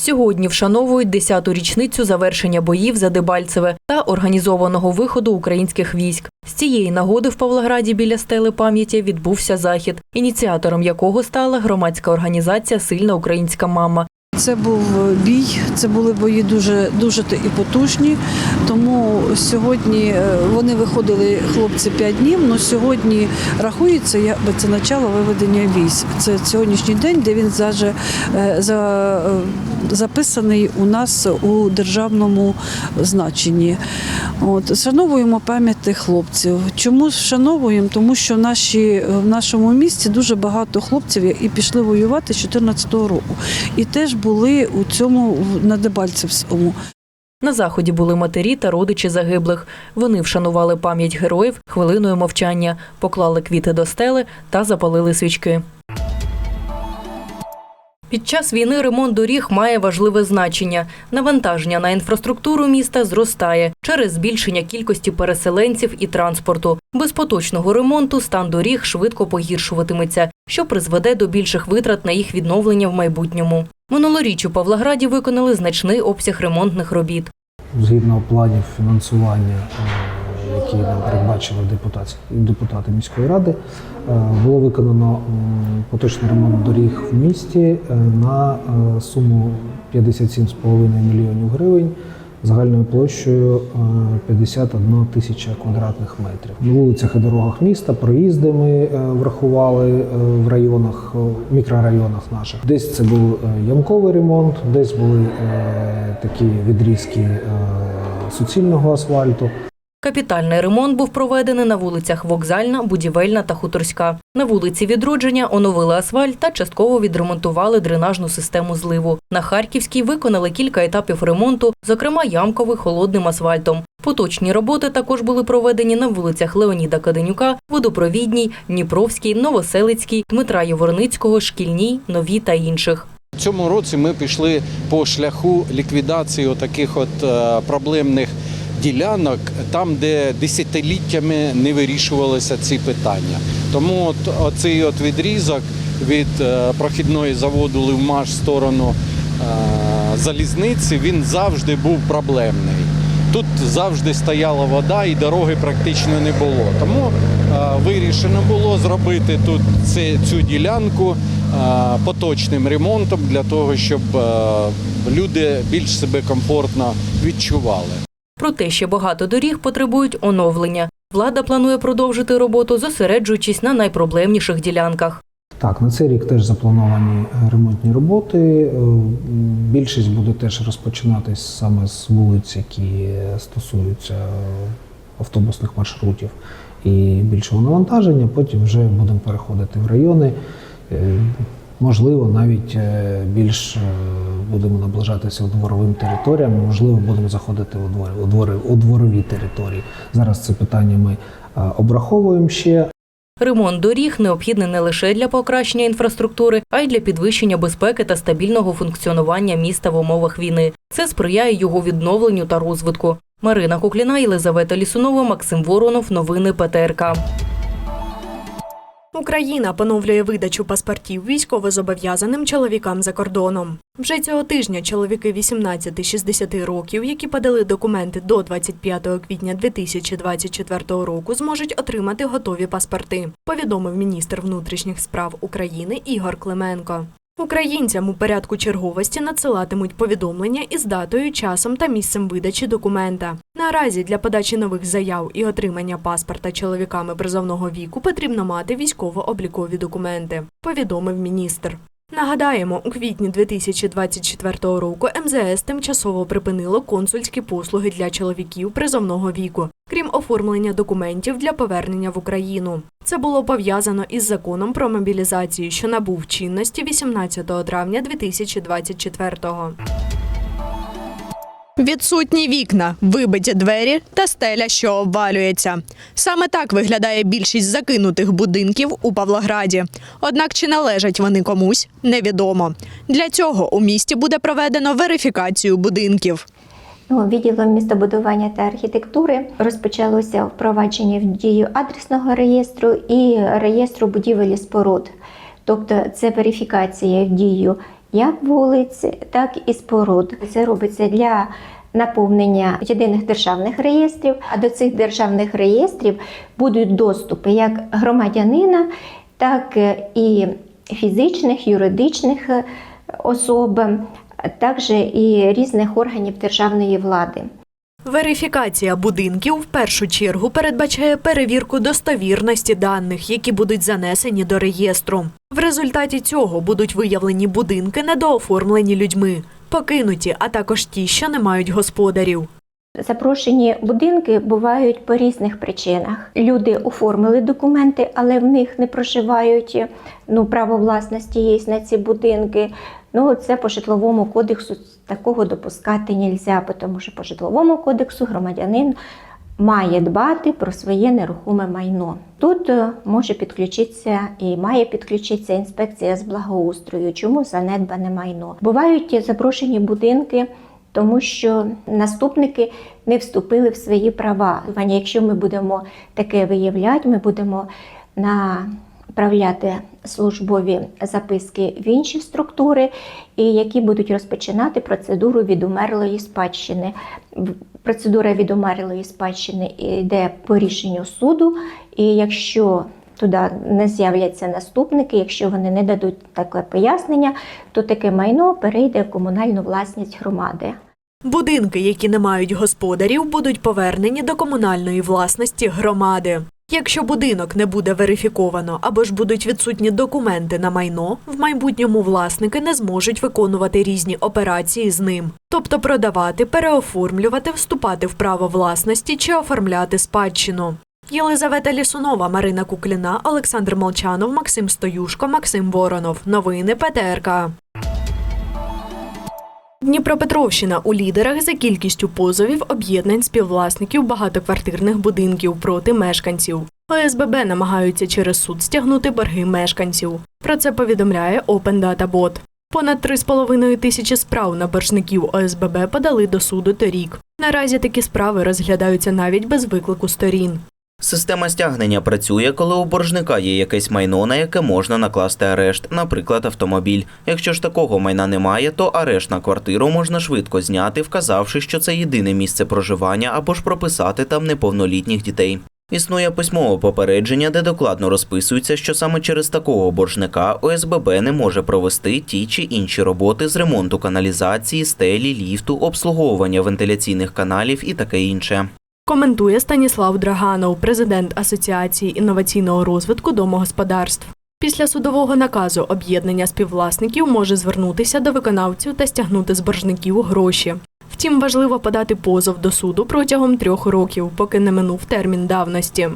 Сьогодні вшановують 10-ту річницю завершення боїв за Дебальцеве та організованого виходу українських військ. З цієї нагоди в Павлограді біля стели пам'яті відбувся захід, ініціатором якого стала громадська організація Сильна українська мама. Це був бій, це були бої дуже дуже і потужні. Тому сьогодні е, вони виходили хлопці 5 днів. але сьогодні рахується, якби це начало виведення військ. Це сьогоднішній день, де він заже, е, за, е, записаний у нас у державному значенні. От вшановуємо пам'ять хлопців. Чому вшановуємо? Тому що наші, в нашому місті дуже багато хлопців і пішли воювати з 2014 року. І теж були у цьому на Дебальцевському. На заході були матері та родичі загиблих. Вони вшанували пам'ять героїв хвилиною мовчання, поклали квіти до стели та запалили свічки. Під час війни ремонт доріг має важливе значення. Навантаження на інфраструктуру міста зростає через збільшення кількості переселенців і транспорту. Без поточного ремонту стан доріг швидко погіршуватиметься, що призведе до більших витрат на їх відновлення в майбутньому. Минулоріч у Павлограді виконали значний обсяг ремонтних робіт. згідно планів фінансування, е, які передбачили депутати, депутати міської ради, е, було виконано поточний ремонт доріг в місті е, на е, суму 57,5 мільйонів гривень. Загальною площею е, 51 тисяча квадратних метрів. На вулицях і дорогах міста проїзди ми врахували в районах, е, мікрорайонах наших. Десь це був ямковий ремонт, десь були такі відрізки суцільного асфальту. Капітальний ремонт був проведений на вулицях Вокзальна, Будівельна та Хуторська. На вулиці Відродження оновили асфальт та частково відремонтували дренажну систему зливу. На Харківській виконали кілька етапів ремонту, зокрема ямковий холодним асфальтом. Поточні роботи також були проведені на вулицях Леоніда Каденюка, Водопровідній, Дніпровській, Новоселицькій, Дмитра Яворницького, Шкільній, Новій та інших. В цьому році ми пішли по шляху ліквідації таких от е, проблемних ділянок, там, де десятиліттями не вирішувалися ці питання. Тому от оцей от відрізок від е, прохідної заводу Ливмаш в сторону е, залізниці він завжди був проблемний. Тут завжди стояла вода і дороги практично не було. Тому е, вирішено було зробити тут цю ділянку поточним ремонтом для того, щоб люди більш себе комфортно відчували. Проте ще багато доріг потребують оновлення. Влада планує продовжити роботу, зосереджуючись на найпроблемніших ділянках. Так, на цей рік теж заплановані е, ремонтні роботи. Е, Більшість буде теж розпочинатись саме з вулиць, які стосуються автобусних маршрутів і більшого навантаження. Потім вже будемо переходити в райони. Е, Можливо, навіть е, більш е, будемо наближатися у дворовим територіям, можливо, будемо заходити у двори, у двори, у дворові території. Зараз це питання ми обраховуємо ще. Ремонт доріг необхідний не лише для покращення інфраструктури, а й для підвищення безпеки та стабільного функціонування міста в умовах війни. Це сприяє його відновленню та розвитку. Марина Кукліна, Єлизавета Лісунова, Максим Воронов. Новини ПТРК. Україна поновлює видачу паспортів військовозобов'язаним чоловікам за кордоном. Вже цього тижня чоловіки 18-60 років, які подали документи до 25 квітня 2024 року, зможуть отримати готові паспорти, повідомив міністр внутрішніх справ України Ігор Клименко. Українцям у порядку черговості надсилатимуть повідомлення із датою, часом та місцем видачі документа. Наразі для подачі нових заяв і отримання паспорта чоловіками призовного віку потрібно мати військово-облікові документи, повідомив міністр. Нагадаємо, у квітні 2024 року МЗС тимчасово припинило консульські послуги для чоловіків призовного віку, крім оформлення документів для повернення в Україну. Це було пов'язано із законом про мобілізацію, що набув чинності 18 травня 2024-го. Відсутні вікна, вибиті двері та стеля, що обвалюється. Саме так виглядає більшість закинутих будинків у Павлограді. Однак чи належать вони комусь, невідомо. Для цього у місті буде проведено верифікацію будинків. Ну, Відділом містобудування та архітектури розпочалося впровадження в дію адресного реєстру і реєстру будівель і споруд. Тобто це верифікація в дію як вулиць, так і споруд. Це робиться для наповнення єдиних державних реєстрів. А до цих державних реєстрів будуть доступи як громадянина, так і фізичних, юридичних е, особ, а також і різних органів державної влади. Верифікація будинків в першу чергу передбачає перевірку достовірності даних, які будуть занесені до реєстру. В результаті цього будуть виявлені будинки, недооформлені людьми, покинуті, а також ті, що не мають господарів. Запрошені будинки бувають по різних причинах. Люди оформили документи, але в них не проживають. Ну, право власності є на ці будинки. Ну, це по житловому кодексу такого допускати не можна, тому що по житловому кодексу громадянин має дбати про своє нерухоме майно. Тут е, може підключитися і має підключитися інспекція з благоустрою, чому занедбане майно. Бувають запрошені будинки. Тому що наступники не вступили в свої права. Якщо ми будемо таке виявляти, ми будемо направляти службові записки в інші структури, і які будуть розпочинати процедуру відумерлої спадщини. В- Процедура відумерлої спадщини йде по рішенню суду, і якщо туди не з'являться наступники, якщо вони не дадуть таке пояснення, то таке майно перейде в комунальну власність громади. Будинки, які не мають господарів, будуть повернені до комунальної власності громади. Якщо будинок не буде верифіковано або ж будуть відсутні документи на майно, в майбутньому власники не зможуть виконувати різні операції з ним, тобто продавати, переоформлювати, вступати в право власності чи оформляти спадщину. Єлизавета Лісунова, Марина Кукліна, Олександр Молчанов, Максим Стоюшко, Максим Воронов. Новини ПТРК. Дніпропетровщина у лідерах за кількістю позовів об'єднань співвласників багатоквартирних будинків проти мешканців. ОСББ намагаються через суд стягнути борги мешканців. Про це повідомляє Open Data Bot. Понад 3,5 тисячі справ на боржників ОСББ подали до суду торік. Наразі такі справи розглядаються навіть без виклику сторін. Система стягнення працює, коли у боржника є якесь майно, на яке можна накласти арешт, наприклад, автомобіль. Якщо ж такого майна немає, то арешт на квартиру можна швидко зняти, вказавши, що це єдине місце проживання або ж прописати там неповнолітніх дітей. Існує письмове попередження, де докладно розписується, що саме через такого боржника ОСББ не може провести ті чи інші роботи з ремонту каналізації, стелі, ліфту, обслуговування вентиляційних каналів і таке інше. Коментує Станіслав Драганов, президент Асоціації інноваційного розвитку домогосподарств. Після судового наказу об'єднання співвласників може звернутися до виконавців та стягнути з боржників гроші. Втім, важливо подати позов до суду протягом трьох років, поки не минув термін давності.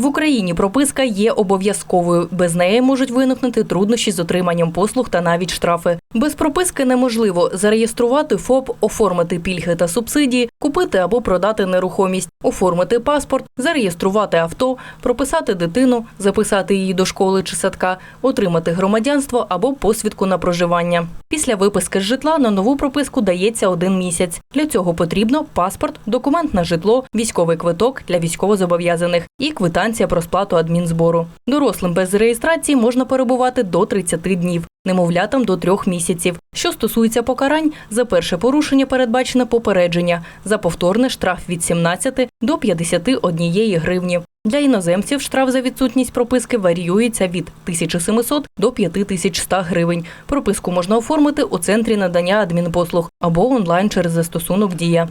В Україні прописка є обов'язковою. Без неї можуть виникнути труднощі з отриманням послуг та навіть штрафи. Без прописки неможливо зареєструвати ФОП, оформити пільги та субсидії, купити або продати нерухомість, оформити паспорт, зареєструвати авто, прописати дитину, записати її до школи чи садка, отримати громадянство або посвідку на проживання. Після виписки з житла на нову прописку дається один місяць. Для цього потрібно паспорт, документ на житло, військовий квиток для військовозобов'язаних і квитанція про сплату адмінзбору. Дорослим без реєстрації можна перебувати до 30 днів, немовлятам до трьох місяців. Що стосується покарань, за перше порушення передбачене попередження, за повторне штраф від 17 до 51 гривні. Для іноземців штраф за відсутність прописки варіюється від 1700 до 5100 гривень. Прописку можна оформити у центрі надання адмінпослуг або онлайн через застосунок Дія.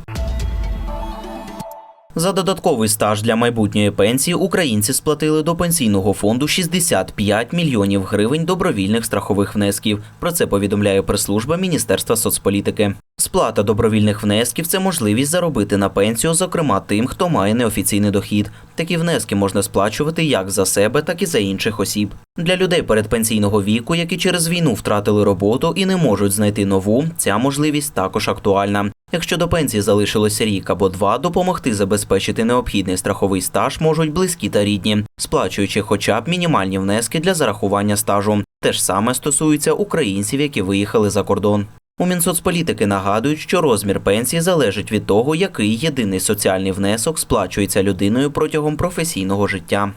За додатковий стаж для майбутньої пенсії українці сплатили до пенсійного фонду 65 мільйонів гривень добровільних страхових внесків. Про це повідомляє прес-служба Міністерства соцполітики. Сплата добровільних внесків це можливість заробити на пенсію, зокрема тим, хто має неофіційний дохід. Такі внески можна сплачувати як за себе, так і за інших осіб. Для людей передпенсійного віку, які через війну втратили роботу і не можуть знайти нову, ця можливість також актуальна. Якщо до пенсії залишилося рік або два, допомогти забезпечити необхідний страховий стаж можуть близькі та рідні, сплачуючи хоча б мінімальні внески для зарахування стажу. Те ж саме стосується українців, які виїхали за кордон. У Мінсоцполітики нагадують, що розмір пенсії залежить від того, який єдиний соціальний внесок сплачується людиною протягом професійного життя.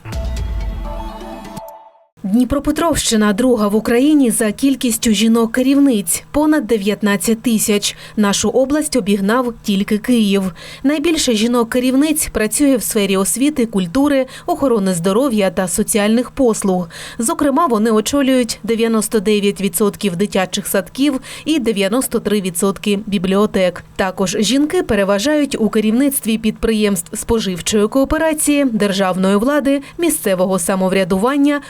Дніпропетровщина друга в Україні за кількістю жінок-керівниць понад 19 тисяч. Нашу область обігнав тільки Київ. Найбільше жінок-керівниць працює в сфері освіти, культури, охорони здоров'я та соціальних послуг. Зокрема, вони очолюють 99% дитячих садків і 93% бібліотек. Також жінки переважають у керівництві підприємств споживчої кооперації, державної влади, місцевого самоврядування,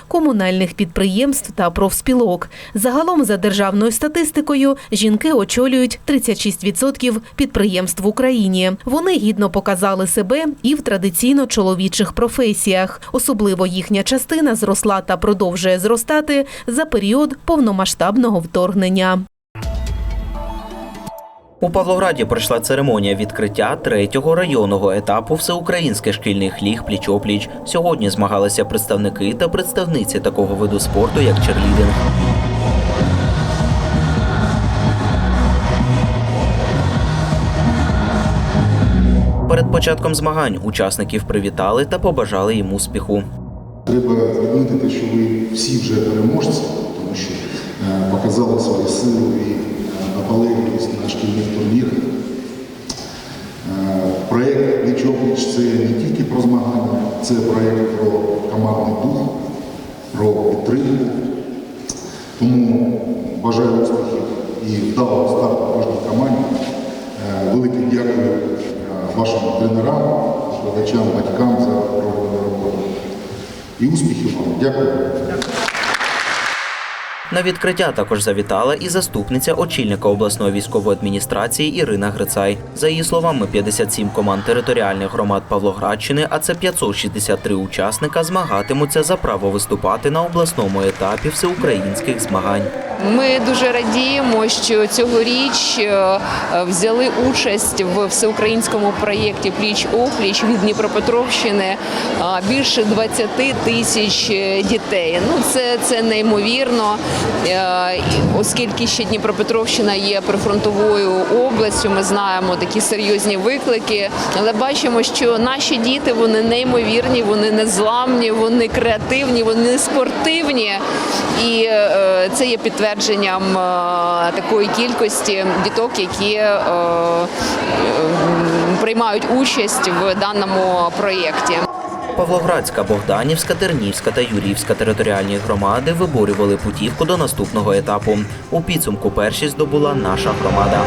комунальних підприємств та профспілок. Загалом, за державною статистикою, жінки очолюють 36% підприємств в Україні. Вони гідно показали себе і в традиційно чоловічих професіях. Особливо їхня частина зросла та продовжує зростати за період повномасштабного вторгнення. У Павлограді пройшла церемонія відкриття третього районного етапу всеукраїнських шкільних ліг пліч-опліч. Сьогодні змагалися представники та представниці такого виду спорту, як черлідинг. Перед початком змагань учасників привітали та побажали їм успіху. Треба відмітити, що ви всі вже переможці, тому що е, показали свої сили і е, наполегливість на шкільних турнірах. Е, Проєкт «Пліч-опліч» – це не тільки про змагання, це проєкт про командний дух, про підтримку. Тому бажаю успіхів і вдалого старту кожній команді. Е, Велике дякую е, вашим тренерам, викладачам, батькам за проведену роботу. І успіхів вам. Дякую. На відкриття також завітала і заступниця очільника обласної військової адміністрації Ірина Грицай. За її словами, 57 команд територіальних громад Павлоградщини, а це 563 учасника, змагатимуться за право виступати на обласному етапі всеукраїнських змагань. Ми дуже радіємо, що цьогоріч е, взяли участь в всеукраїнському проєкті Пліч опліч від Дніпропетровщини е, більше 20 тисяч е, дітей. Ну це, це неймовірно, е, оскільки ще Дніпропетровщина є прифронтовою областю. Ми знаємо такі серйозні виклики, але бачимо, що наші діти вони неймовірні, вони незламні, вони креативні, вони спортивні. І е, це є підтвердженням е, такої кількості діток, які е, е, приймають участь в даному проєкті. Павлоградська, Богданівська, Тернівська та Юрівська територіальні громади виборювали путівку до наступного етапу. У підсумку першість здобула наша громада.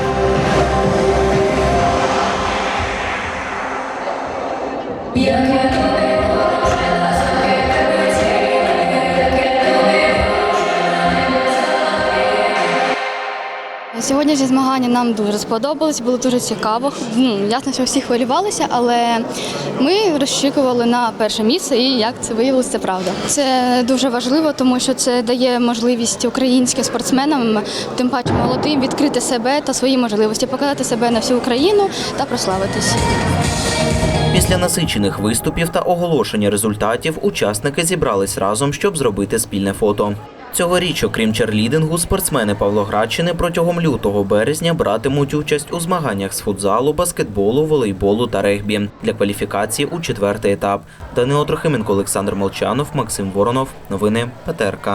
Сьогоднішні змагання нам дуже сподобались, було дуже цікаво. Ну, ясно, що всі хвилювалися, але ми розчікували на перше місце і як це виявилося, це правда. Це дуже важливо, тому що це дає можливість українським спортсменам, тим паче молодим, відкрити себе та свої можливості, показати себе на всю Україну та прославитись. Після насичених виступів та оголошення результатів учасники зібрались разом, щоб зробити спільне фото. Цьогоріч, окрім черлідингу, спортсмени Павлоградщини протягом лютого березня братимуть участь у змаганнях з футзалу, баскетболу, волейболу та регбі для кваліфікації у четвертий етап. Данило Трохименко, Олександр Молчанов, Максим Воронов. Новини ПТРК.